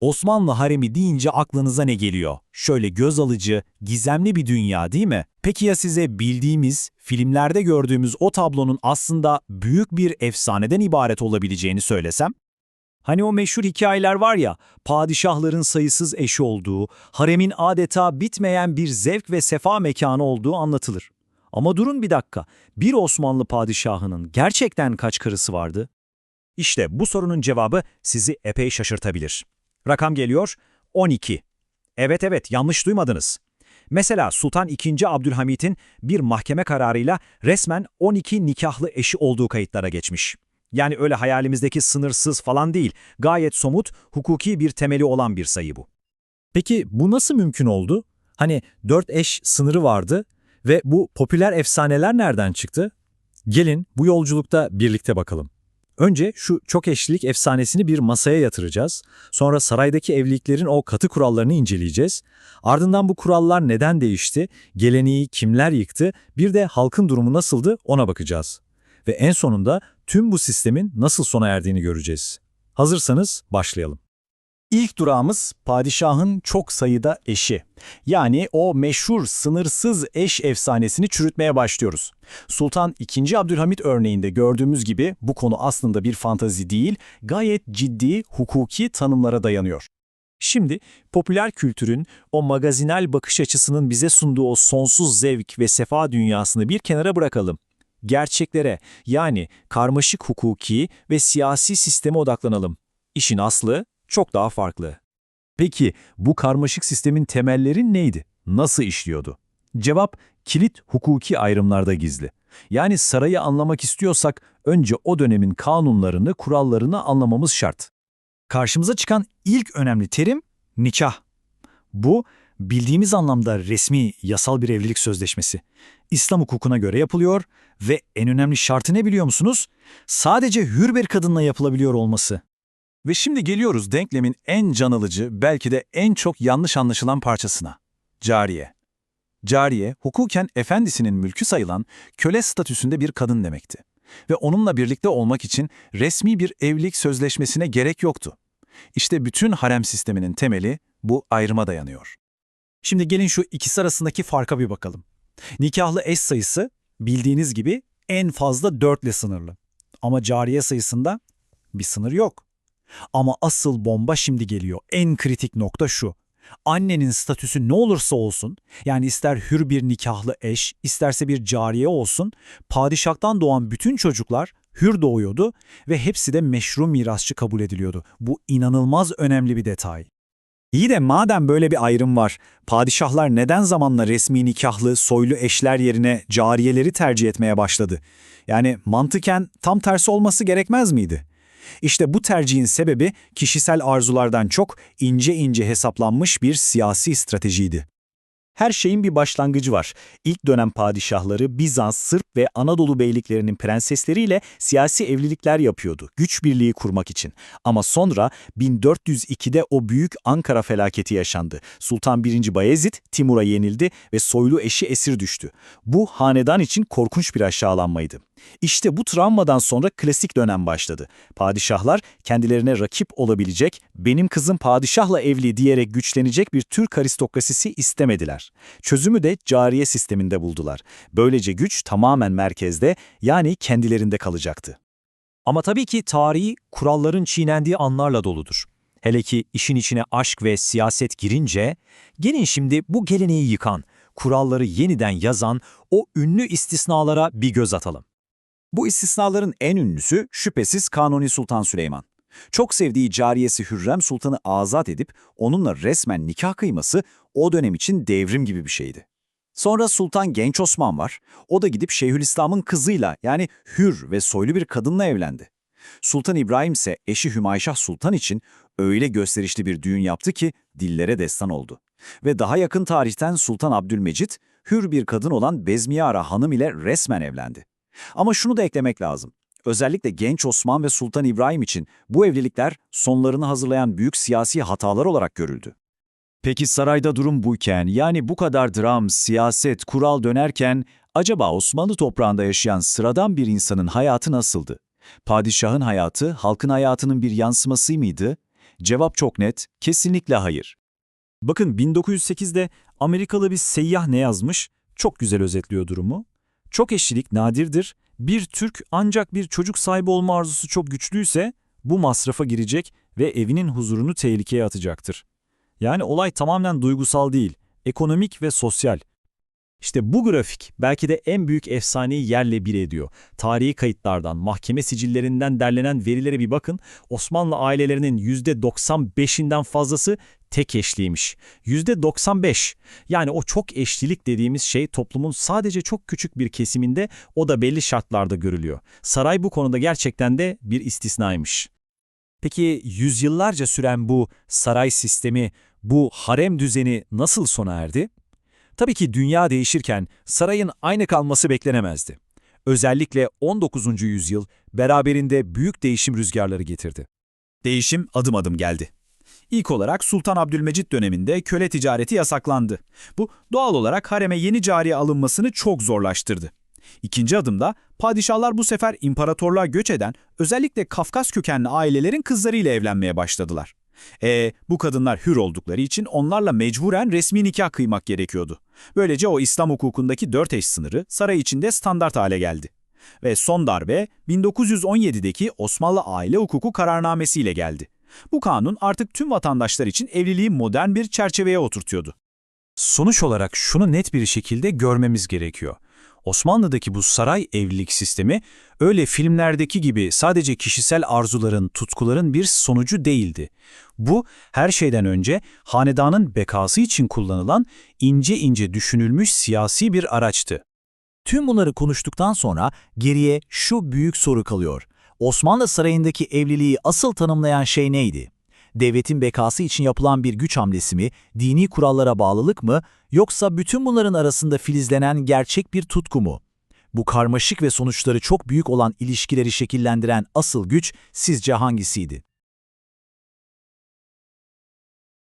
Osmanlı haremi deyince aklınıza ne geliyor? Şöyle göz alıcı, gizemli bir dünya değil mi? Peki ya size bildiğimiz, filmlerde gördüğümüz o tablonun aslında büyük bir efsaneden ibaret olabileceğini söylesem? Hani o meşhur hikayeler var ya, padişahların sayısız eşi olduğu, haremin adeta bitmeyen bir zevk ve sefa mekanı olduğu anlatılır. Ama durun bir dakika, bir Osmanlı padişahının gerçekten kaç karısı vardı? İşte bu sorunun cevabı sizi epey şaşırtabilir. Rakam geliyor 12. Evet evet yanlış duymadınız. Mesela Sultan II. Abdülhamit'in bir mahkeme kararıyla resmen 12 nikahlı eşi olduğu kayıtlara geçmiş. Yani öyle hayalimizdeki sınırsız falan değil, gayet somut, hukuki bir temeli olan bir sayı bu. Peki bu nasıl mümkün oldu? Hani 4 eş sınırı vardı ve bu popüler efsaneler nereden çıktı? Gelin bu yolculukta birlikte bakalım. Önce şu çok eşlilik efsanesini bir masaya yatıracağız. Sonra saraydaki evliliklerin o katı kurallarını inceleyeceğiz. Ardından bu kurallar neden değişti, geleneği kimler yıktı, bir de halkın durumu nasıldı ona bakacağız. Ve en sonunda tüm bu sistemin nasıl sona erdiğini göreceğiz. Hazırsanız başlayalım. İlk durağımız padişahın çok sayıda eşi. Yani o meşhur sınırsız eş efsanesini çürütmeye başlıyoruz. Sultan II. Abdülhamit örneğinde gördüğümüz gibi bu konu aslında bir fantazi değil, gayet ciddi hukuki tanımlara dayanıyor. Şimdi popüler kültürün o magazinel bakış açısının bize sunduğu o sonsuz zevk ve sefa dünyasını bir kenara bırakalım. Gerçeklere yani karmaşık hukuki ve siyasi sisteme odaklanalım. İşin aslı çok daha farklı. Peki bu karmaşık sistemin temelleri neydi? Nasıl işliyordu? Cevap kilit hukuki ayrımlarda gizli. Yani sarayı anlamak istiyorsak önce o dönemin kanunlarını, kurallarını anlamamız şart. Karşımıza çıkan ilk önemli terim nikah. Bu bildiğimiz anlamda resmi, yasal bir evlilik sözleşmesi. İslam hukukuna göre yapılıyor ve en önemli şartı ne biliyor musunuz? Sadece hür bir kadınla yapılabiliyor olması. Ve şimdi geliyoruz denklemin en can alıcı, belki de en çok yanlış anlaşılan parçasına. Cariye. Cariye, hukuken efendisinin mülkü sayılan köle statüsünde bir kadın demekti. Ve onunla birlikte olmak için resmi bir evlilik sözleşmesine gerek yoktu. İşte bütün harem sisteminin temeli bu ayrıma dayanıyor. Şimdi gelin şu ikisi arasındaki farka bir bakalım. Nikahlı eş sayısı bildiğiniz gibi en fazla 4 ile sınırlı. Ama cariye sayısında bir sınır yok. Ama asıl bomba şimdi geliyor. En kritik nokta şu. Annenin statüsü ne olursa olsun, yani ister hür bir nikahlı eş, isterse bir cariye olsun, padişahtan doğan bütün çocuklar hür doğuyordu ve hepsi de meşru mirasçı kabul ediliyordu. Bu inanılmaz önemli bir detay. İyi de madem böyle bir ayrım var, padişahlar neden zamanla resmi nikahlı, soylu eşler yerine cariyeleri tercih etmeye başladı? Yani mantıken tam tersi olması gerekmez miydi? İşte bu tercihin sebebi kişisel arzulardan çok ince ince hesaplanmış bir siyasi stratejiydi. Her şeyin bir başlangıcı var. İlk dönem padişahları Bizans, Sırp ve Anadolu beyliklerinin prensesleriyle siyasi evlilikler yapıyordu, güç birliği kurmak için. Ama sonra 1402'de o büyük Ankara felaketi yaşandı. Sultan 1. Bayezid Timur'a yenildi ve soylu eşi esir düştü. Bu hanedan için korkunç bir aşağılanmaydı. İşte bu travmadan sonra klasik dönem başladı. Padişahlar kendilerine rakip olabilecek, benim kızım padişahla evli diyerek güçlenecek bir Türk aristokrasisi istemediler. Çözümü de cariye sisteminde buldular. Böylece güç tamamen merkezde yani kendilerinde kalacaktı. Ama tabii ki tarihi kuralların çiğnendiği anlarla doludur. Hele ki işin içine aşk ve siyaset girince, gelin şimdi bu geleneği yıkan, kuralları yeniden yazan o ünlü istisnalara bir göz atalım. Bu istisnaların en ünlüsü şüphesiz Kanuni Sultan Süleyman. Çok sevdiği cariyesi Hürrem Sultan'ı azat edip onunla resmen nikah kıyması o dönem için devrim gibi bir şeydi. Sonra Sultan Genç Osman var. O da gidip Şeyhülislam'ın kızıyla yani hür ve soylu bir kadınla evlendi. Sultan İbrahim ise eşi Hümayşah Sultan için öyle gösterişli bir düğün yaptı ki dillere destan oldu. Ve daha yakın tarihten Sultan Abdülmecit, hür bir kadın olan Bezmiyara Hanım ile resmen evlendi. Ama şunu da eklemek lazım. Özellikle genç Osman ve Sultan İbrahim için bu evlilikler sonlarını hazırlayan büyük siyasi hatalar olarak görüldü. Peki sarayda durum buyken, yani bu kadar dram, siyaset, kural dönerken acaba Osmanlı toprağında yaşayan sıradan bir insanın hayatı nasıldı? Padişahın hayatı halkın hayatının bir yansıması mıydı? Cevap çok net, kesinlikle hayır. Bakın 1908'de Amerikalı bir seyyah ne yazmış? Çok güzel özetliyor durumu. Çok eşlilik nadirdir. Bir Türk ancak bir çocuk sahibi olma arzusu çok güçlüyse bu masrafa girecek ve evinin huzurunu tehlikeye atacaktır. Yani olay tamamen duygusal değil, ekonomik ve sosyal. İşte bu grafik belki de en büyük efsaneyi yerle bir ediyor. Tarihi kayıtlardan, mahkeme sicillerinden derlenen verilere bir bakın. Osmanlı ailelerinin %95'inden fazlası tek eşliymiş. %95. Yani o çok eşlilik dediğimiz şey toplumun sadece çok küçük bir kesiminde o da belli şartlarda görülüyor. Saray bu konuda gerçekten de bir istisnaymış. Peki yüzyıllarca süren bu saray sistemi, bu harem düzeni nasıl sona erdi? Tabii ki dünya değişirken sarayın aynı kalması beklenemezdi. Özellikle 19. yüzyıl beraberinde büyük değişim rüzgarları getirdi. Değişim adım adım geldi. İlk olarak Sultan Abdülmecit döneminde köle ticareti yasaklandı. Bu doğal olarak hareme yeni cariye alınmasını çok zorlaştırdı. İkinci adımda padişahlar bu sefer imparatorluğa göç eden özellikle Kafkas kökenli ailelerin kızlarıyla evlenmeye başladılar. E bu kadınlar hür oldukları için onlarla mecburen resmi nikah kıymak gerekiyordu. Böylece o İslam hukukundaki dört eş sınırı saray içinde standart hale geldi. Ve son darbe 1917'deki Osmanlı Aile Hukuku kararnamesiyle geldi. Bu kanun artık tüm vatandaşlar için evliliği modern bir çerçeveye oturtuyordu. Sonuç olarak şunu net bir şekilde görmemiz gerekiyor. Osmanlı'daki bu saray evlilik sistemi öyle filmlerdeki gibi sadece kişisel arzuların, tutkuların bir sonucu değildi. Bu her şeyden önce hanedanın bekası için kullanılan ince ince düşünülmüş siyasi bir araçtı. Tüm bunları konuştuktan sonra geriye şu büyük soru kalıyor. Osmanlı Sarayı'ndaki evliliği asıl tanımlayan şey neydi? Devletin bekası için yapılan bir güç hamlesi mi, dini kurallara bağlılık mı, yoksa bütün bunların arasında filizlenen gerçek bir tutku mu? Bu karmaşık ve sonuçları çok büyük olan ilişkileri şekillendiren asıl güç sizce hangisiydi?